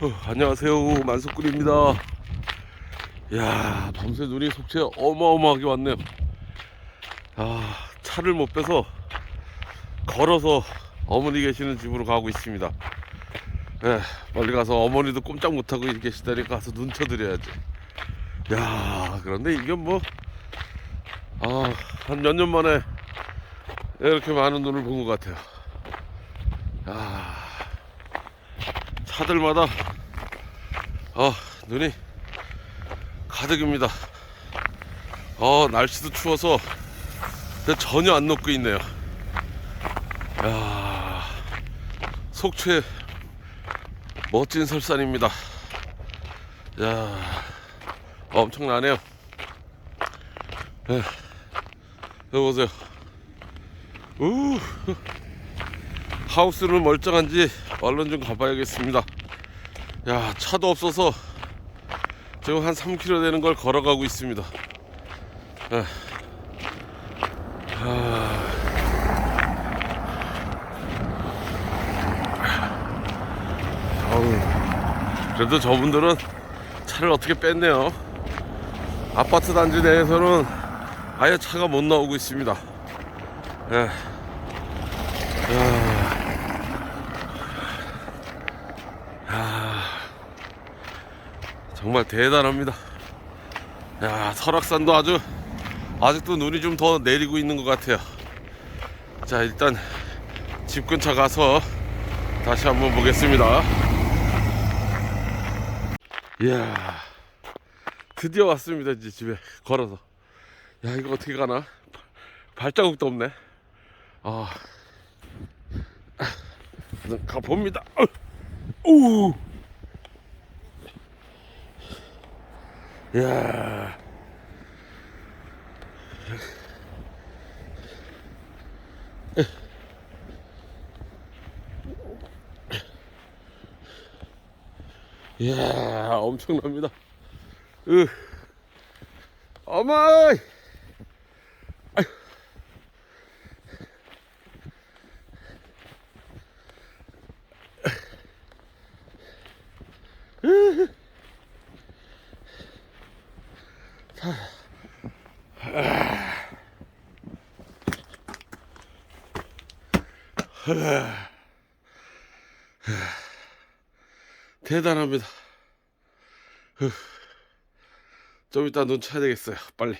어, 안녕하세요. 만석굴입니다. 야 밤새 눈이 속채 어마어마하게 왔네요 아 차를 못 빼서 걸어서 어머니 계시는 집으로 가고 있습니다. 예, 멀리 가서 어머니도 꼼짝 못하고 계시다니 가서 눈 쳐드려야지. 야 그런데 이게 뭐 아, 한 몇 년 만에 이렇게 많은 눈을 본 것 같아요. 아, 차들마다 아 눈이 가득입니다. 어 날씨도 추워서 전혀 안 녹고 있네요. 야 속초의 멋진 설산입니다. 야 엄청나네요. 네. 여기 보세요. 우 하우스는 멀쩡한지 얼른 좀 가봐야겠습니다. 야 차도 없어서 지금 한 3km 되는 걸 걸어가고 있습니다. 예. 아. 아우, 그래도 저분들은 차를 어떻게 뺐네요. 아파트 단지 내에서는 아예 차가 못 나오고 있습니다. 예. 정말 대단합니다. 야, 설악산도 아주 아직도 눈이 좀 더 내리고 있는 것 같아요. 자, 일단 집 근처 가서 다시 한번 보겠습니다. 이야, 드디어 왔습니다. 이제 집에 걸어서. 야, 이거 어떻게 가나? 발자국도 없네. 아, 가봅니다. 어, 오! 야. 이야, 엄청납니다. 으. 어머이! 대단합니다. 좀 이따 눈 쳐야 되겠어요. 빨리.